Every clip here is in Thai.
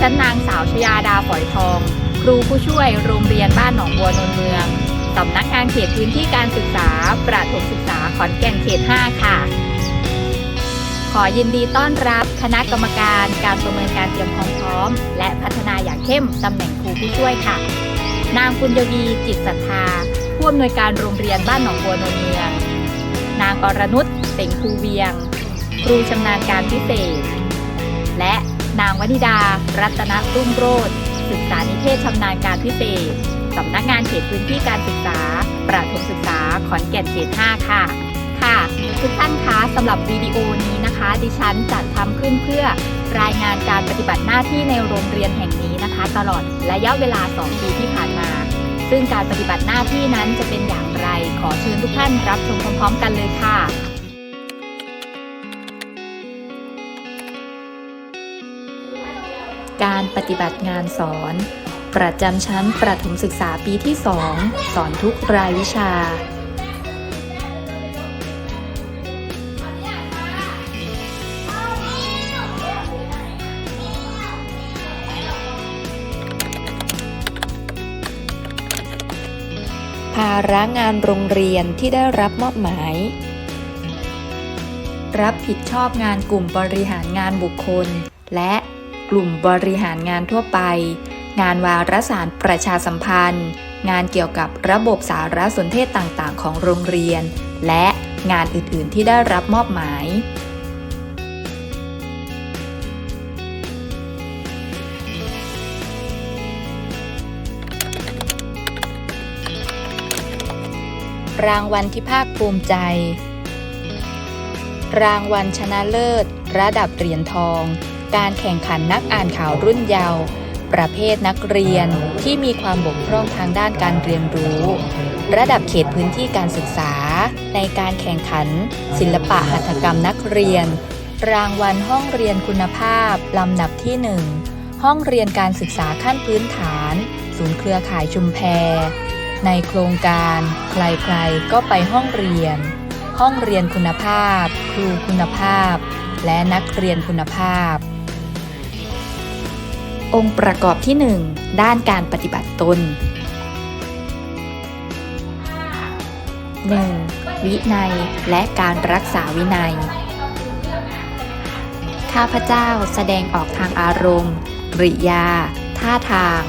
ฉันนางสาวชยาดาฝอยทอง ครูผู้ช่วยโรงเรียนบ้านหนองบัวนนเมืองสำนักงานเขตพื้นที่การศึกษา ประถมศึกษาขอนแก่นเขต 5 ค่ะ ขอยินดีต้อนรับคณะกรรมการการประเมินการเตรียมความพร้อม และพัฒนาอย่างเข้มตำแหน่งครูผู้ช่วยค่ะ นางปุญญวีจิตศรัทธาผู้อำนวยการโรงเรียนบ้านหนองบัวนนเมือง นางอรนุชเสงภูเวียง ครูชำนาญการพิเศษ และ นางวนิดา รัตนรุ่งโรจน์ศึกษานิเทศชำนาญการพิเศษ สำนักงานเขตพื้นที่การศึกษา ประถมศึกษาขอนแก่นเขต 5 ค่ะ ค่ะทุกท่านคะสำหรับวิดีโอนี้นะคะ ดิฉันจัดทำขึ้นเพื่อรายงานการปฏิบัติหน้าที่ในโรงเรียนแห่งนี้นะคะ ตลอดระยะเวลา 2 ปีที่ผ่านมา ซึ่งการปฏิบัติหน้าที่นั้นจะเป็นอย่างไร ขอเชิญทุกท่านรับชมพร้อมๆ กันเลยค่ะ การปฏิบัติงานสอน ประจำชั้นประถมศึกษาปีที่ 2 สอนทุกรายวิชา ภาระงานโรงเรียนที่ได้รับมอบหมาย รับผิดชอบงานกลุ่มบริหารงานบุคคล และ กลุ่มบริหารงานทั่วไป งานวารสารประชาสัมพันธ์ งานเกี่ยวกับระบบสารสนเทศต่างๆ ของโรงเรียน และงานอื่นๆที่ได้รับมอบหมาย รางวัลที่ภาคภูมิใจ รางวัลชนะเลิศ ระดับเหรียญทอง การแข่งขันนักอ่านข่าวรุ่นเยาว์ประเภทนักเรียนที่มีความบกพร่องทางด้านการเรียนรู้ ระดับเขตพื้นที่การศึกษา ในการแข่งขัน ศิลปะหัตถกรรมนักเรียน รางวัลห้องเรียนคุณภาพ ลำดับที่ 1 ห้องเรียนการศึกษาขั้นพื้นฐาน ศูนย์เครือข่ายชุมแพ ในโครงการ ใครๆก็ไปห้องเรียน ห้องเรียนคุณภาพ ครูคุณภาพ และนักเรียนคุณภาพ องค์ประกอบที่ 1 ด้านการปฏิบัติตน 1. วินัยและการรักษาวินัย ข้าพเจ้าแสดงออกทางอารมณ์กริยา ท่าทาง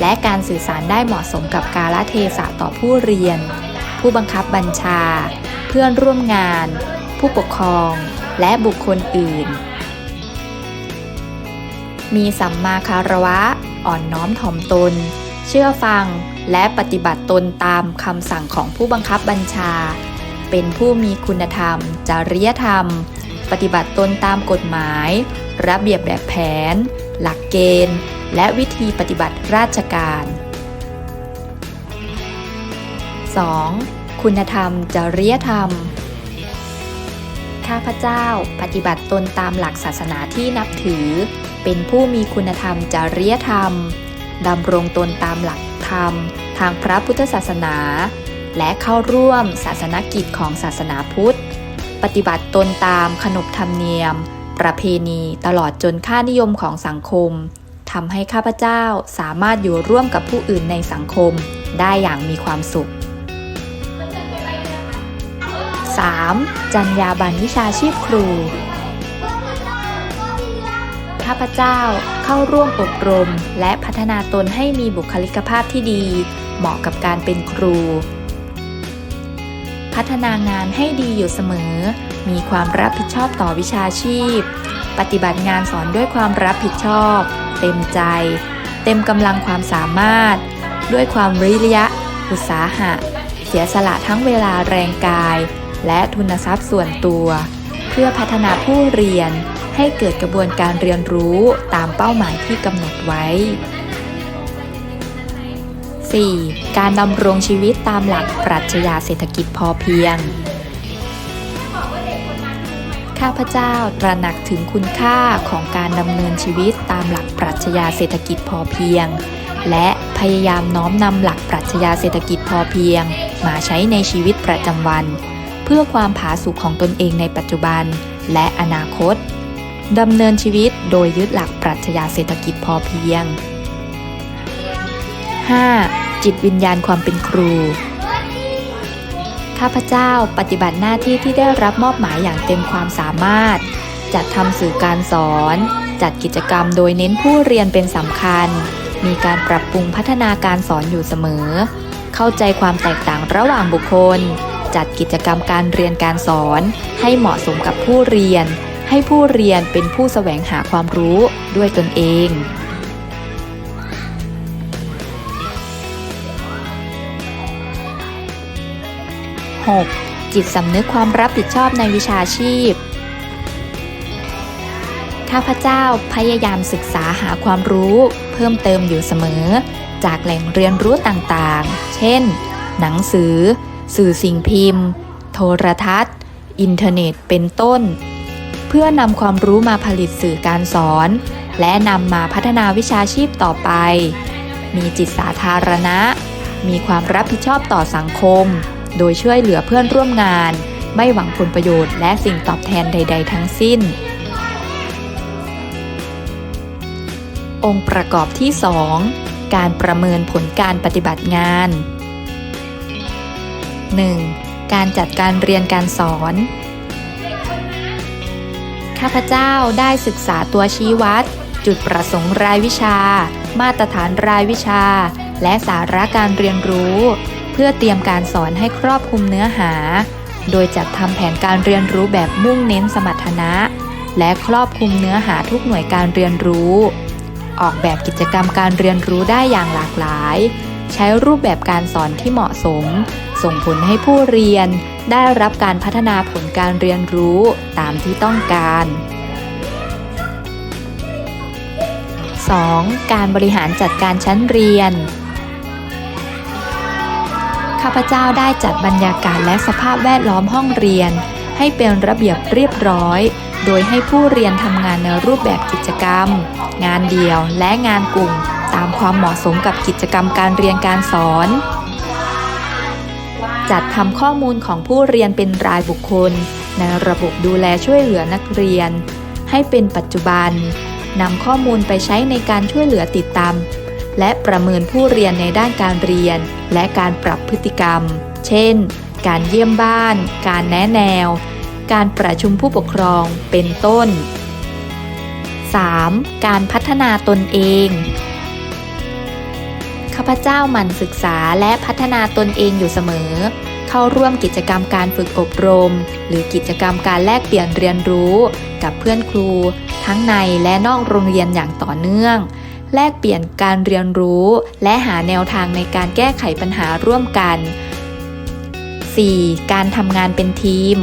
และการสื่อสารได้เหมาะสมกับกาลเทศะต่อผู้เรียน ผู้บังคับบัญชา เพื่อนร่วมงาน ผู้ปกครอง และบุคคลอื่น มีสัมมาคารวะ อ่อนน้อมถ่อมตน เชื่อฟังและปฏิบัติตนตามคำสั่งของผู้บังคับบัญชา เป็นผู้มีคุณธรรม จริยธรรม ปฏิบัติตนตามกฎหมาย ระเบียบแบบแผน หลักเกณฑ์ และวิธีปฏิบัติราชการ 2. คุณธรรม จริยธรรม ข้าพเจ้า ปฏิบัติตนตามหลักศาสนาที่นับถือ เป็นผู้มีคุณธรรมจริยธรรมดำรงตนตามหลักธรรม ทางพระพุทธศาสนา และเข้าร่วมศาสนกิจของศาสนาพุทธ ปฏิบัติตนตามขนบธรรมเนียม ประเพณีตลอดจนค่านิยมของสังคมทำให้ข้าพเจ้าสามารถอยู่ร่วมกับผู้อื่นในสังคมได้อย่างมีความสุข 3. จรรยาบรรณวิชาชีพครู ข้าพเจ้า เข้าร่วมอบรม และพัฒนาตนให้มีบุคลิกภาพที่ดี เหมาะกับการเป็นครู พัฒนางานให้ดีอยู่เสมอ มีความรับผิดชอบต่อวิชาชีพ ปฏิบัติงานสอนด้วยความรับผิดชอบ เต็มใจ เต็มกำลังความสามารถ ด้วยความวิริยะ อุตสาหะ เสียสละทั้งเวลาแรงกาย และทุนทรัพย์ส่วนตัว เพื่อพัฒนาผู้เรียน ให้เกิดกระบวนการเรียนรู้ตามเป้าหมายที่กำหนดไว้ 4. การดำรงชีวิตตามหลักปรัชญาเศรษฐกิจพอเพียง ข้าพเจ้าตระหนักถึงคุณค่าของการดำเนินชีวิตตามหลักปรัชญาเศรษฐกิจพอเพียง และพยายามน้อมนำหลักปรัชญาเศรษฐกิจพอเพียง มาใช้ในชีวิตประจำวัน เพื่อความผาสุกของตนเองในปัจจุบัน และอนาคต ดำเนินชีวิตโดยยึดหลักปรัชญาเศรษฐกิจพอเพียง 5. จิตวิญญาณความเป็นครู ข้าพเจ้าปฏิบัติหน้าที่ที่ได้รับมอบหมายอย่างเต็มความสามารถ จัดทำสื่อการสอน จัดกิจกรรมโดยเน้นผู้เรียนเป็นสำคัญ มีการปรับปรุงพัฒนาการสอนอยู่เสมอ เข้าใจความแตกต่างระหว่างบุคคล จัดกิจกรรมการเรียนการสอนให้เหมาะสมกับผู้เรียน ให้ผู้เรียนเป็นผู้แสวงหาความรู้ด้วยตนเอง 6. จิตสำนึกความรับผิดชอบในวิชาชีพ ข้าพเจ้าพยายามศึกษาหาความรู้ เพิ่มเติมอยู่เสมอ จากแหล่งเรียนรู้ต่างๆ เช่น หนังสือ สื่อสิ่งพิมพ์ โทรทัศน์ อินเทอร์เน็ตเป็นต้น เพื่อนำความรู้มาผลิตสื่อการสอน และนำมาพัฒนาวิชาชีพต่อไป มีจิตสาธารณะ มีความรับผิดชอบต่อสังคม โดยช่วยเหลือเพื่อนร่วมงาน ไม่หวังผลประโยชน์และสิ่งตอบแทนใด ๆ ทั้งสิ้น องค์ประกอบที่ 2 การประเมินผลการปฏิบัติงาน 1. การจัดการเรียนการสอน ข้าพเจ้าได้ศึกษาตัวชี้วัด จุดประสงค์รายวิชา มาตรฐานรายวิชา และสาระการเรียนรู้ เพื่อเตรียมการสอนให้ครอบคลุมเนื้อหา โดยจัดทำแผนการเรียนรู้แบบมุ่งเน้นสมรรถนะ และครอบคลุมเนื้อหาทุกหน่วยการเรียนรู้ ออกแบบกิจกรรมการเรียนรู้ได้อย่างหลากหลาย ใช้รูปแบบการสอนที่เหมาะสม ส่งผลให้ผู้เรียน ได้รับการพัฒนาผลการเรียนรู้ตามที่ต้องการ 2. การบริหารจัดการชั้นเรียน ข้าพเจ้าได้จัดบรรยากาศและสภาพแวดล้อมห้องเรียน ให้เป็นระเบียบเรียบร้อย โดยให้ผู้เรียนทำงานในรูปแบบกิจกรรม งานเดี่ยวและงานกลุ่ม ตามความเหมาะสมกับกิจกรรมการเรียนการสอน จัดทำข้อมูลของผู้เรียนเป็นรายบุคคล ในระบบดูแลช่วยเหลือนักเรียน ให้เป็นปัจจุบันนำข้อมูลไปใช้ในการช่วยเหลือติดตาม และประเมินผู้เรียนในด้านการเรียน และการปรับพฤติกรรม เช่น การเยี่ยมบ้าน การแนะแนว การประชุมผู้ปกครอง เป็นต้น 3. การพัฒนาตนเอง ข้าพเจ้าหมั่นศึกษาและพัฒนาตนเองอยู่เสมอ เข้าร่วมกิจกรรมการฝึกอบรม หรือกิจกรรมการแลกเปลี่ยนเรียนรู้ กับเพื่อนครู ทั้งในและนอกโรงเรียนอย่างต่อเนื่อง แลกเปลี่ยนการเรียนรู้ และหาแนวทางในการแก้ไขปัญหาร่วมกัน 4. การทำงานเป็นทีม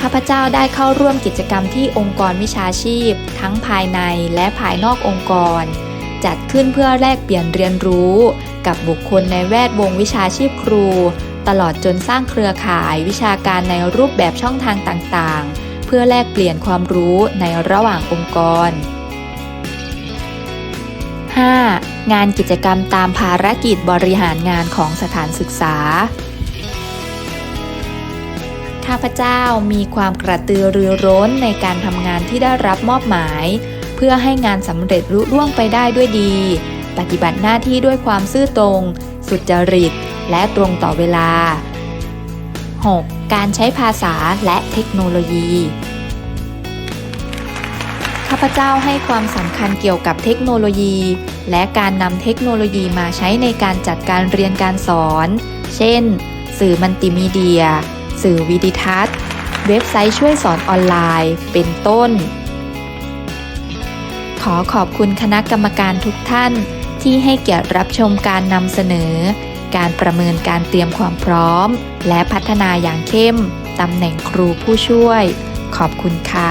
ข้าพเจ้าได้เข้าร่วมกิจกรรมที่องค์กรวิชาชีพ ทั้งภายในและภายนอกองค์กร จัดขึ้นเพื่อแลกเปลี่ยนเรียนรู้ กับบุคคลในแวดวงวิชาชีพครู ตลอดจนสร้างเครือข่ายวิชาการในรูปแบบช่องทางต่างๆ เพื่อแลกเปลี่ยนความรู้ในระหว่างองค์กร 5. งานกิจกรรมตามภารกิจบริหารงานของสถานศึกษา ข้าพเจ้ามีความกระตือรือร้นในการทำงานที่ได้รับมอบหมาย พื่อให้งานสำเร็จรุ่ร่วงไปได้ด้วยดี ปฏิบัติหน้าที่ด้วยความซื่อตรง สุจริต และตรงต่อเวลา 6. การใช้ภาษาและเทคโนโลยี ข้าพเจ้าให้ความสำคัญเกี่ยวกับเทคโนโลยี และการนำเทคโนโลยีมาใช้ในการจัดการเรียนการสอน เช่น สื่อมัลติมีเดีย สื่อวิดิทัศน์ เว็บไซต์ช่วยสอนออนไลน์ เป็นต้น ขอขอบคุณคณะกรรมการทุกท่าน ที่ให้เกียรติรับชมการนำเสนอ การประเมินการเตรียมความพร้อม และพัฒนาอย่างเข้มตำแหน่งครูผู้ช่วย ขอบคุณค่ะ